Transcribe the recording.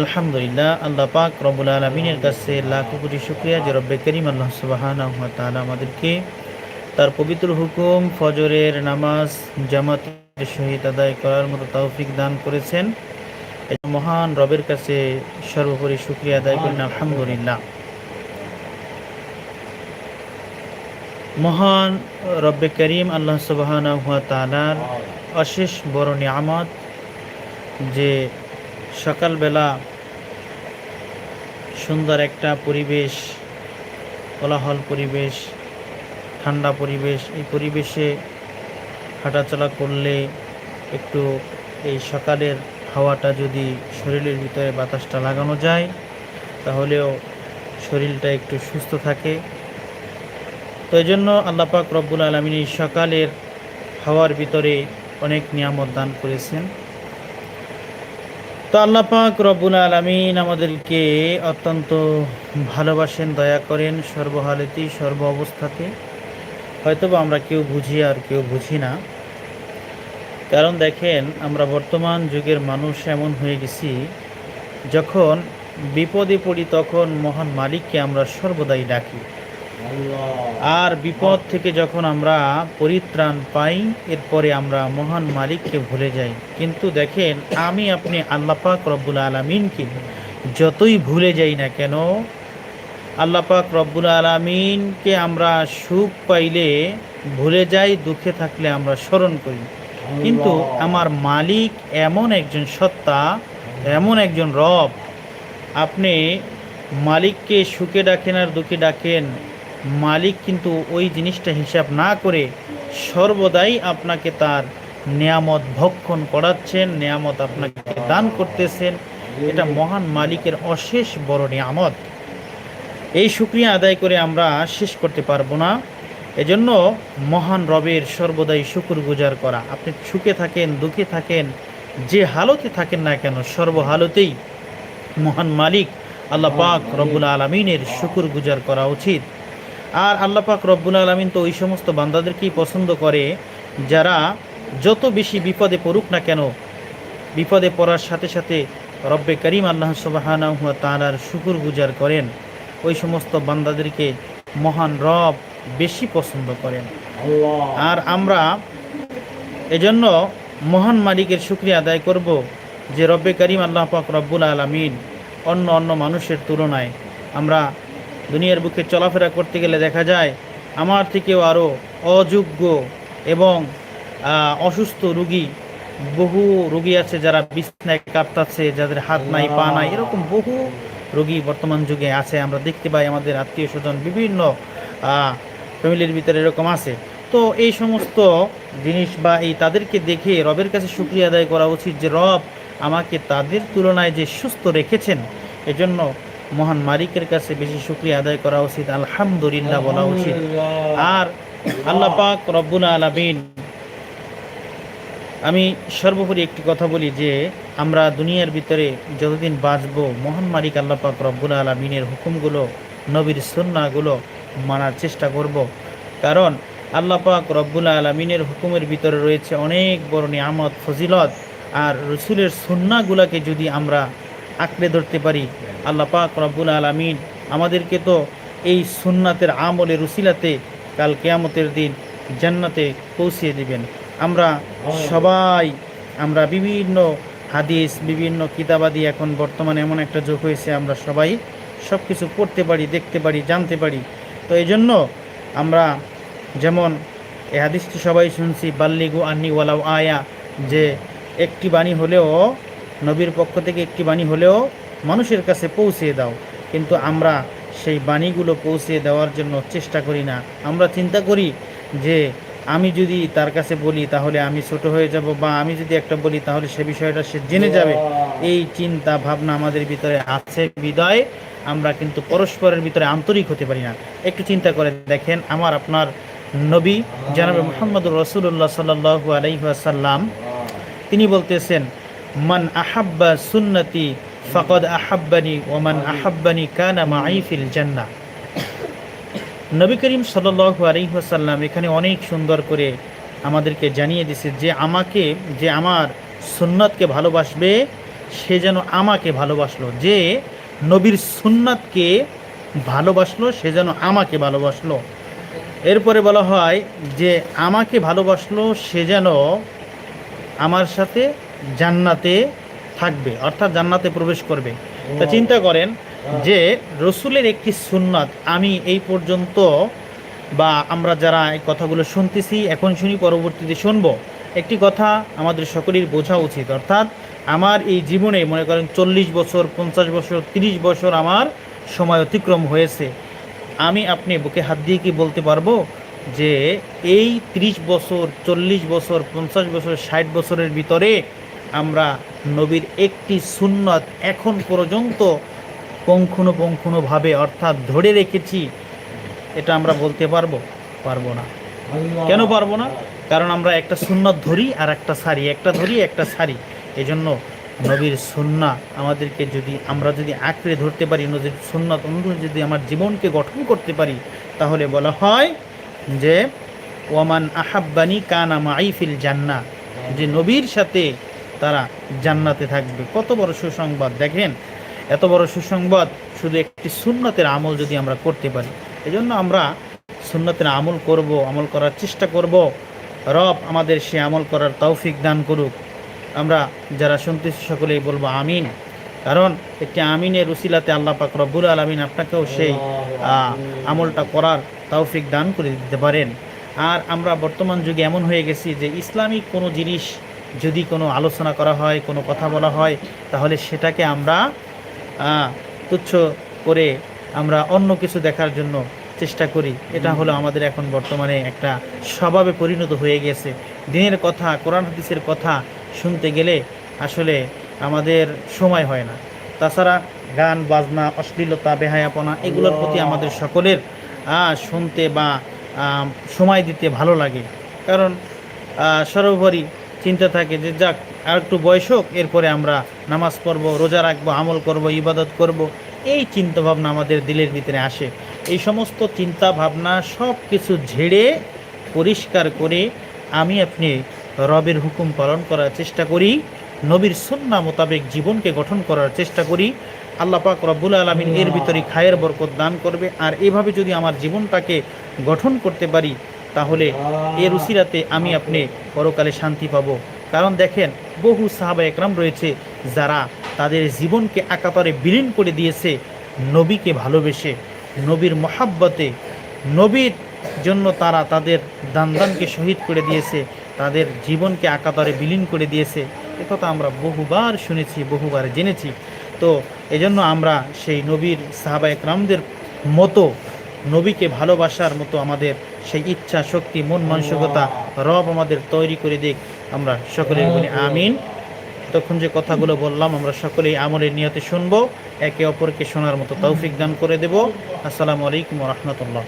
আলহামদুলিল্লাহ, আল্লাহ পাক রবুল আলমিনের কাছে লাখ কোটি শুক্রিয়া যে রব্বে করিম, আল্লাহ সুবাহান আমাদেরকে তার পবিত্র হুকুম ফজরের নামাজ জামাতের সহিত আদায় করার মতো তৌফিক দান করেছেন। মহান রবের কাছে সর্বোপরি শুক্রিয়া আদায় করেন আলহামদুলিল্লাহ। মহান রব্বে করিম, আল্লাহ সুবাহান তালার অশেষ বড় নিয়ামত যে সকালবেলা সুন্দর একটা পরিবেশ, কোলাহল পরিবেশ, ঠান্ডা পরিবেশ, এই পরিবেশে হাঁটাচলা করলে একটু এই সকালের হাওয়াটা যদি শরীরের ভিতরে বাতাসটা লাগানো যায়, তাহলেও শরীরটা একটু সুস্থ থাকে। তো এই জন্য আল্লাপাক রব্বুল আলমিন এই সকালের হাওয়ার ভিতরে অনেক নিয়ামত দান করেছেন। তো আল্লাপাক রব্বুল আলমিন আমাদেরকে অত্যন্ত ভালোবাসেন, দয়া করেন সর্বহালেতেই সর্ব অবস্থাতে। হয়তো বা আমরা কেউ বুঝি আর কেউ বুঝি না। কারণ দেখেন, আমরা বর্তমান যুগের মানুষ এমন হয়ে গেছি, যখন বিপদে পড়ি তখন মহান মালিককে আমরা সর্বদাই ডাকি। আর বিপদ থেকে যখন আমরা পরিত্রাণ পাই এরপরে আমরা মহান মালিককে ভুলে যাই। কিন্তু দেখেন আমি আপনি আল্লাপাক রব্বুল আলমিনকে যতই ভুলে যাই না কেন আল্লাপাক রব্বুল আলমিনকে আমরা সুখ পাইলে ভুলে যাই দুঃখে থাকলে আমরা স্মরণ করি। কিন্তু আমার মালিক এমন একজন সত্তা এমন একজন রব আপনি মালিককে সুখে ডাকেন আর দুঃখে ডাকেন মালিক কিন্তু ওই জিনিসটা হিসাব না করে সর্বদাই আপনাকে তার নিয়ামত ভক্ষণ করাচ্ছেন, নিয়ামত আপনাকে দান করতেছেন। এটা মহান মালিকের অশেষ বড় নিয়ামত। এই শুক্রিয়া আদায় করে আমরা শেষ করতে পারব না। এজন্য মহান রবের সর্বদাই শুকুর গুজার করা। আপনি সুখে থাকেন, দুঃখে থাকেন, যে হালতে থাকেন না কেন, সর্বহালতেই মহান মালিক আল্লাহ পাক রব্বুল আলমিনের শুকুর গুজার করা উচিত। আর আল্লাহ পাক রব্বুল আলমিন তো ওই সমস্ত বান্দাদেরকেই পছন্দ করে যারা যত বেশি বিপদে পড়ুক না কেন বিপদে পড়ার সাথে সাথে রব্বে করিম আল্লাহ সুবাহানা তাঁর শুকুর গুজার করেন। ওই সমস্ত বান্দাদেরকে মহান রব বেশি পছন্দ করেন। আর আমরা এজন্য মহান মালিকের শুক্রিয়া আদায় করব যে রব্বে করিম আল্লাহ পাক রব্বুল আলমিন অন্য অন্য মানুষের তুলনায় আমরা দুনিয়ার বুকে চলাফেরা করতে গেলে দেখা যায় আমার থেকেও আরও অযোগ্য এবং অসুস্থ রুগী বহু রুগী আছে যারা বিছনায় কাঁপতাছে যাদের হাত নাই পা নাই এরকম বহু রোগী বর্তমান যুগে আছে। আমরা দেখতে পাই আমাদের আত্মীয় স্বজন বিভিন্ন ফ্যামিলির ভিতরে এরকম আছে। তো এই সমস্ত জিনিস বা এই তাদেরকে দেখে রবের কাছে সুক্রিয়া আদায় করা উচিত যে রব আমাকে তাদের তুলনায় যে সুস্থ রেখেছেন এজন্য মহান মালিকের কাছে বেশি শুক্রিয়া আদায় করা উচিত। আলহামদুলিল্লাহ বলা উচিত। আর আল্লাহ পাক রব্বুল আলমিন, আমি সর্বোপরি একটি কথা বলি যে, আমরা দুনিয়ার ভিতরে যতদিন বাঁচবো, মহান মালিক আল্লাহ পাক রব্বুল আলমিনের হুকুমগুলো, নবীর সন্নাগুলো মানার চেষ্টা করব। কারণ আল্লাহ পাক রব্বুল আলমিনের হুকুমের ভিতরে রয়েছে অনেক বড় নিয়ামত, ফজিলত। আর রসুলের সন্নাগুলাকে যদি আমরা আঁকড়ে ধরতে পারি। আল্লাহ পাক রব্বুল আলমিন আমাদেরকে তো এই সুন্নাতের আমলে রুসিলাতে কাল কেয়ামতের দিন জান্নাতে পৌঁছিয়ে দিবেন। আমরা সবাই, আমরা বিভিন্ন হাদিস, বিভিন্ন কিতাবাদি এখন বর্তমানে এমন একটা যোগ হয়েছে, আমরা সবাই সব কিছু পড়তে পারি, দেখতে পারি, জানতে পারি। তো এই জন্য আমরা যেমন এ হাদিসটি সবাই শুনছি, বাল্লিগু আন্নি ওয়ালাউ আয়া, যে একটি বাণী হলেও নবীর পক্ষ থেকে একটি বাণী হলেও মানুষের কাছে পৌঁছে দাও। কিন্তু আমরা সেই বাণীগুলো পৌঁছে দেওয়ার জন্য চেষ্টা করি না। আমরা চিন্তা করি যে আমি যদি তার কাছে বলি তাহলে আমি ছোট হয়ে যাব বা আমি যদি একটা বলি তাহলে সে বিষয়টা সে জেনে যাবে। এই চিন্তা ভাবনা আমাদের ভিতরে আছে বিদয়। আমরা কিন্তু পরস্পরের ভিতরে আন্তরিক হতে পারি না। একটু চিন্তা করে দেখেন আমার আপনার নবী জানাবে মোহাম্মদ রসুল্লাহ সাল্লু আলাইসাল্লাম তিনি বলতেছেন মান আহাব্বা সুন্নতি ফকদ আহাব্বানি ওমান আহাব্বানি কানা মাইফিল জান্না। নবী করিম সাল্লু আলহিহাসাল্লাম এখানে অনেক সুন্দর করে আমাদেরকে জানিয়ে দিছে যে আমাকে, যে আমার সুন্নতকে ভালোবাসবে, সে যেন আমাকে ভালোবাসলো। যে নবীর সুন্নাতকে ভালোবাসলো, সে যেন আমাকে ভালোবাসলো। এরপরে বলা হয় যে আমাকে ভালোবাসলো, সে যেন আমার সাথে জান্নাতে থাকবে, অর্থাৎ জান্নাতে প্রবেশ করবে। তা চিন্তা করেন যে রসুলের একটি সুন্নাত, আমি এই পর্যন্ত বা আমরা যারা এই কথাগুলো শুনতেছি, এখন শুনি, পরবর্তীতে শুনব। একটি কথা আমাদের সকলের বোঝা উচিত, অর্থাৎ আমার এই জীবনে, মনে করেন চল্লিশ বছর, পঞ্চাশ বছর, তিরিশ বছর আমার সময় অতিক্রম হয়েছে। আমি আপনি বুকে হাত দিয়ে কি বলতে পারব যে এই ত্রিশ বছর, চল্লিশ বছর, পঞ্চাশ বছর, ষাট বছরের ভিতরে আমরা নবীর একটি সুন্নত এখন পর্যন্ত পঙ্খুনোপঙ্খুনোভাবে অর্থাৎ ধরে রেখেছি এটা আমরা বলতে পারব? পারব না। কেন পারব না? কারণ আমরা একটা সুন্নত ধরি আর একটা সারি। একটা ধরি একটা সারি। এজন্য নবীর সুন্না আমাদেরকে যদি আমরা যদি আঁকড়ে ধরতে পারি নদীর সুন্নত অনুযায়ী যদি আমার জীবনকে গঠন করতে পারি তাহলে বলা হয় যে ওয়ামান আহাব্বানি কানা মাইফিল জান্না যে নবীর সাথে তারা জান্নাতে থাকবে। কত বড় সুসংবাদ। দেখেন, এত বড় সুসংবাদ শুধু একটি সুন্নতের আমল যদি আমরা করতে পারি। এজন্য আমরা সুন্নতের আমল করব, আমল করার চেষ্টা করব। রব আমাদের সে আমল করার তৌফিক দান করুক। আমরা যারা শুনতেছি সকলেই বলব আমিন। কারণ একটি আমিনের উসিলাতে আল্লাহ পাক রব্বুল আলমিন আপনাকেও সেই আমলটা করার তৌফিক দান করে দিতে পারেন। আর আমরা বর্তমান যুগে এমন হয়ে গেছি যে ইসলামিক কোনো জিনিস যদি কোনো আলোচনা করা হয় কোনো কথা বলা হয় তাহলে সেটাকে আমরা তুচ্ছ করে আমরা অন্য কিছু দেখার জন্য চেষ্টা করি। এটা হলো আমাদের এখন বর্তমানে একটা স্বভাবে পরিণত হয়ে গেছে। দিনের কথা কোরআন হাদিসের কথা শুনতে গেলে আসলে আমাদের সময় হয় না। তাছাড়া গান বাজনা অশ্লীলতা বেহায়াপনা এগুলোর প্রতি আমাদের সকলের শুনতে বা সময় দিতে ভালো লাগে। কারণ সর্বোপরি চিন্তা থাকে যে যাক, আর একটু বয়স হোক, এরপরে আমরা নামাজ পড়ব, রোজা রাখব, আমল করব, ইবাদত করব। এই চিন্তা ভাবনা আমাদের দিলের ভিতরে আসে। এই সমস্ত চিন্তা ভাবনা সব কিছু ঝেড়ে, পরিষ্কার করে আমি আপনি রবের হুকুম পালন করার চেষ্টা করি, নবীর সন্না মোতাবেক জীবনকে গঠন করার চেষ্টা করি। আল্লাহ পাক রব্বুল আলমিন এর ভিতরে খায়ের বরকত দান করবে। আর এভাবে যদি আমার জীবনটাকে গঠন করতে পারি তাহলে এর উসিরাতে আমি আপনি পরকালে শান্তি পাব। কারণ দেখেন, বহু সাহাবা একরাম রয়েছে যারা তাদের জীবনকে আকাতরে বিলীন করে দিয়েছে নবীকে ভালোবেসে। নবীর মহাব্বতে, নবীর জন্য তারা তাদের দানদানকে শহীদ করে দিয়েছে, তাদের জীবনকে আকাতরে বিলীন করে দিয়েছে। একথা আমরা বহুবার শুনেছি, বহুবার জেনেছি। তো এজন্য আমরা সেই নবীর সাহাবা একরামদের মতো নবীকে ভালোবাসার মতো আমাদের সেই ইচ্ছা, শক্তি, মন মানসিকতা রব আমাদের তৈরি করে দিক। আমরা সকলে বলি আমিন। তখন যে কথাগুলো বললাম, আমরা সকলেই আমলের নিয়তে শুনব, একে অপরকে শোনার মতো তৌফিক দান করে দেব। আসসালামু আলাইকুম রহমতুল্লাহ।